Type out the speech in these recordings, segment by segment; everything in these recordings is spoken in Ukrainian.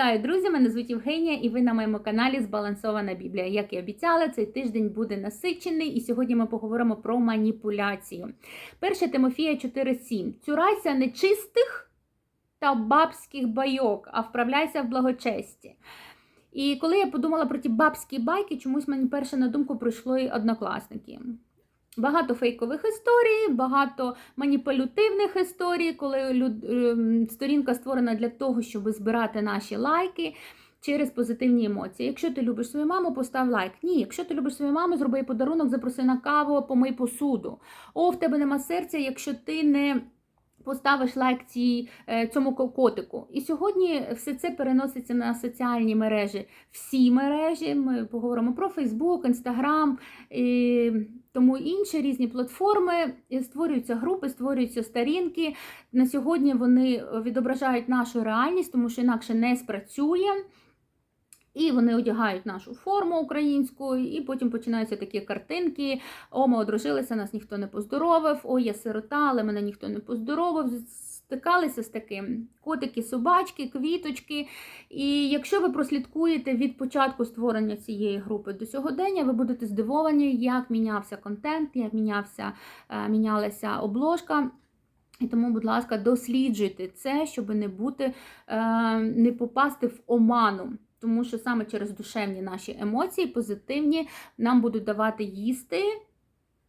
Вітаю, друзі! Мене звуть Євгенія, і ви на моєму каналі Збалансована Біблія. Як і обіцяла, цей тиждень буде насичений, і сьогодні ми поговоримо про маніпуляцію. 1 Тимофія 4,7. Цюрайся нечистих та бабських байок, а вправляйся в благочесті. І коли я подумала про ті бабські байки, чомусь мені перше на думку прийшло і однокласники. Багато фейкових історій, багато маніпулятивних історій, коли люд... ем, сторінка створена для того, щоб збирати наші лайки через позитивні емоції. Якщо ти любиш свою маму, постав лайк. Ні, якщо ти любиш свою маму, зроби їй подарунок, запроси на каву, помий посуду. О, в тебе нема серця, якщо ти не. Поставиш лайк цій, е, цьому котику. І сьогодні все це переноситься на соціальні мережі. Всі мережі. Ми поговоримо про Фейсбук, Інстаграм, тому інші різні платформи. Створюються групи, створюються сторінки. На сьогодні вони відображають нашу реальність, тому що інакше не спрацює. І вони одягають нашу форму українську, і потім починаються такі картинки. О, ми одружилися, нас ніхто не поздоровив, о, я сирота, але мене ніхто не поздоровив. Стикалися з таким котики, собачки, квіточки. І якщо ви прослідкуєте від початку створення цієї групи до сьогодення, ви будете здивовані, як мінявся контент, як мінявся, мінялася обложка. І тому, будь ласка, досліджуйте це, щоб не бути, не попасти в оману. Тому що саме через душевні наші емоції, позитивні, нам будуть давати їсти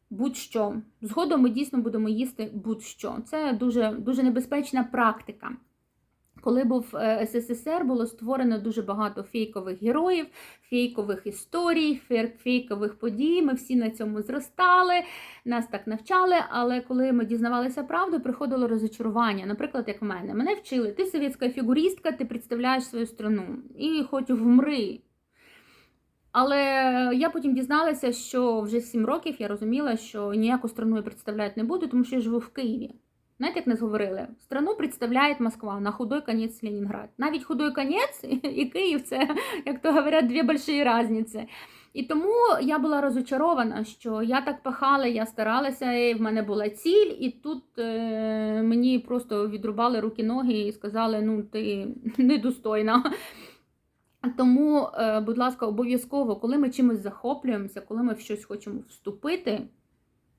будь-що. Згодом ми дійсно будемо їсти будь-що. Це дуже, дуже небезпечна практика. Коли був е, СССР, було створено дуже багато фейкових героїв, фейкових історій, фейкових подій. Ми всі на цьому зростали, нас так навчали. Але коли ми дізнавалися правду, приходило розочарування. Наприклад, як в мене, мене вчили, ти совєтська фігуристка, ти представляєш свою страну і хоч вмри. Але я потім дізналася, що вже 7 років я розуміла, що ніяку страну я представляти не буду, тому що я живу в Києві. Знаєте, як нас говорили, страну представляє Москва, на худой конець Ленінград. Навіть худой конець і Київ це, як то говорять, дві великі різниці. І тому я була розочарована, що я так пахала, я старалася, і в мене була ціль, і тут е, мені просто відрубали руки-ноги і сказали, ну ти недостойна. Тому, е, будь ласка, обов'язково, коли ми чимось захоплюємося, коли ми в щось хочемо вступити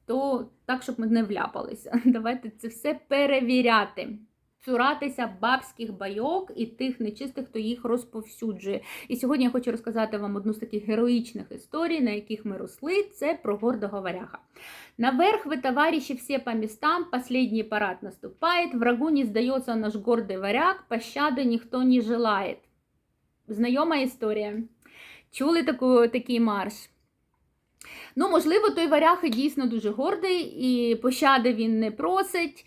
то так, щоб ми не вляпалися. Давайте це все перевіряти. Цуратися бабських байок і тих нечистих, хто їх розповсюджує. І сьогодні я хочу розказати вам одну з таких героїчних історій, на яких ми росли. Це про гордого варяга. Наверх ви, товариші, всі по містам, последний парад наступає, врагу не здається наш гордий варяг, пощади ніхто не желає. Знайома історія. Чули таку, такий марш? Ну, можливо, той варяг і дійсно дуже гордий, і пощади він не просить.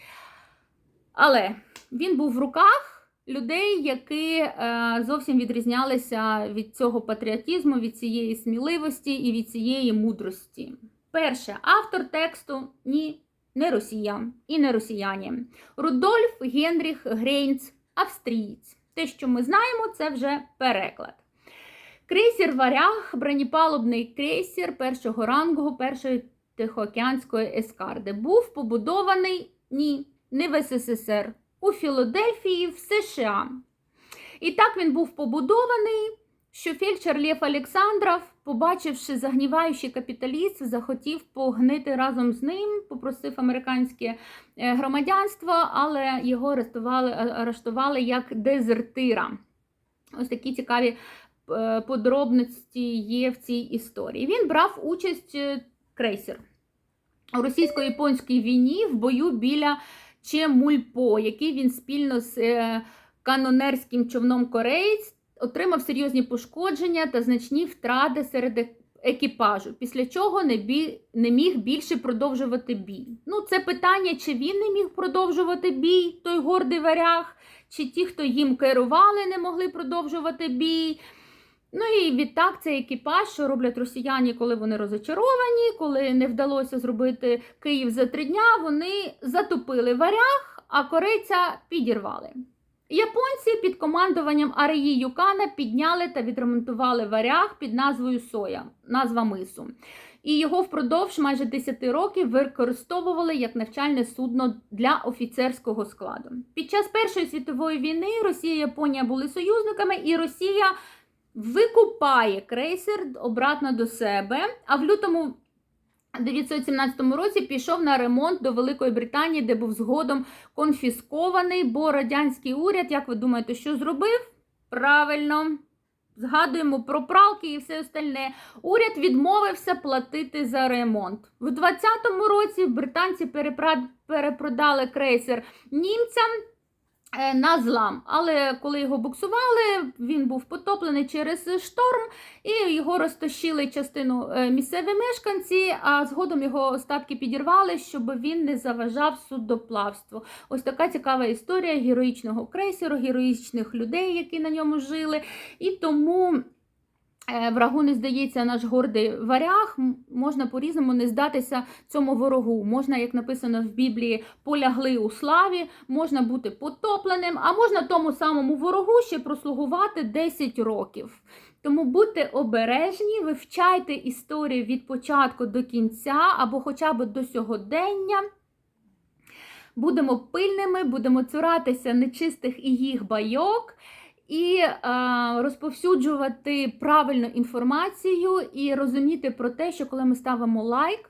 Але він був в руках людей, які е, зовсім відрізнялися від цього патріотизму, від цієї сміливості і від цієї мудрості. Перше, автор тексту ні, не росіян і не росіяні. Рудольф Генріх Грейнц, австрієць. Те, що ми знаємо, це вже переклад. Крейсер Варяг, бронепалубний крейсер першого рангу першої Тихоокеанської ескарди. Був побудований ні, не в СССР, у Філадельфії в США. І так він був побудований, що фельдшер Лєв Олександров, побачивши загніваючий капіталіст, захотів погнити разом з ним, попросив американське е, громадянство, але його арештували, арештували як дезертира. Ось такі цікаві подробності є в цій історії. Він брав участь е, крейсер у російсько-японській війні в бою біля Чемульпо, який він спільно з е, канонерським човном Кореєць отримав серйозні пошкодження та значні втрати серед екіпажу, після чого не бі... не міг більше продовжувати бій. Ну, це питання, чи він не міг продовжувати бій, той гордий варяг, чи ті, хто їм керували, не могли продовжувати бій. Ну і відтак цей екіпаж, що роблять росіяни, коли вони розочаровані, коли не вдалося зробити Київ за три дня, вони затопили варяг, а корейця підірвали. Японці під командуванням Арії Юкана підняли та відремонтували варяг під назвою Соя, назва мису. і його впродовж майже 10 років використовували як навчальне судно для офіцерського складу. Під час Першої світової війни Росія і Японія були союзниками, і Росія викупає крейсер обратно до себе. А в лютому 1917 році пішов на ремонт до Великої Британії, де був згодом конфіскований, бо радянський уряд, як ви думаєте, що зробив? Правильно. Згадуємо про пралки і все остальне. Уряд відмовився платити за ремонт. В 20-му році британці перепродали крейсер німцям на злам. Але коли його буксували, він був потоплений через шторм, і його розтащили частину е, місцеві мешканці, а згодом його остатки підірвали, щоб він не заважав судоплавству. Ось така цікава історія героїчного крейсеру, героїчних людей, які на ньому жили. І тому. Е, Врагу не здається наш гордий варяг, можна по-різному не здатися цьому ворогу. Можна, як написано в Біблії, полягли у славі, можна бути потопленим, а можна тому самому ворогу ще прослугувати 10 років. Тому будьте обережні, вивчайте історію від початку до кінця або хоча б до сьогодення. Будемо пильними, будемо цуратися нечистих і їх байок. І е, розповсюджувати правильну інформацію і розуміти про те, що коли ми ставимо лайк,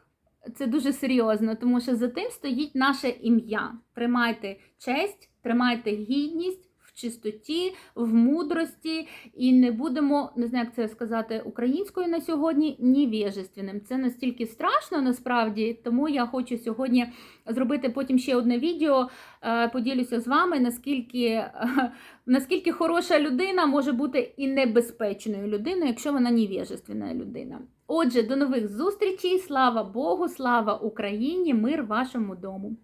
це дуже серйозно, тому що за тим стоїть наше ім'я. Тримайте честь, тримайте гідність в чистоті, в мудрості, і не будемо, не знаю, як це сказати українською на сьогодні, невежественним. Це настільки страшно насправді, тому я хочу сьогодні зробити потім ще одне відео. е, Поділюся з вами, наскільки, е, наскільки хороша людина може бути і небезпечною людиною, якщо вона невежественна людина. Отже, до нових зустрічей. Слава Богу, слава Україні, мир вашому дому.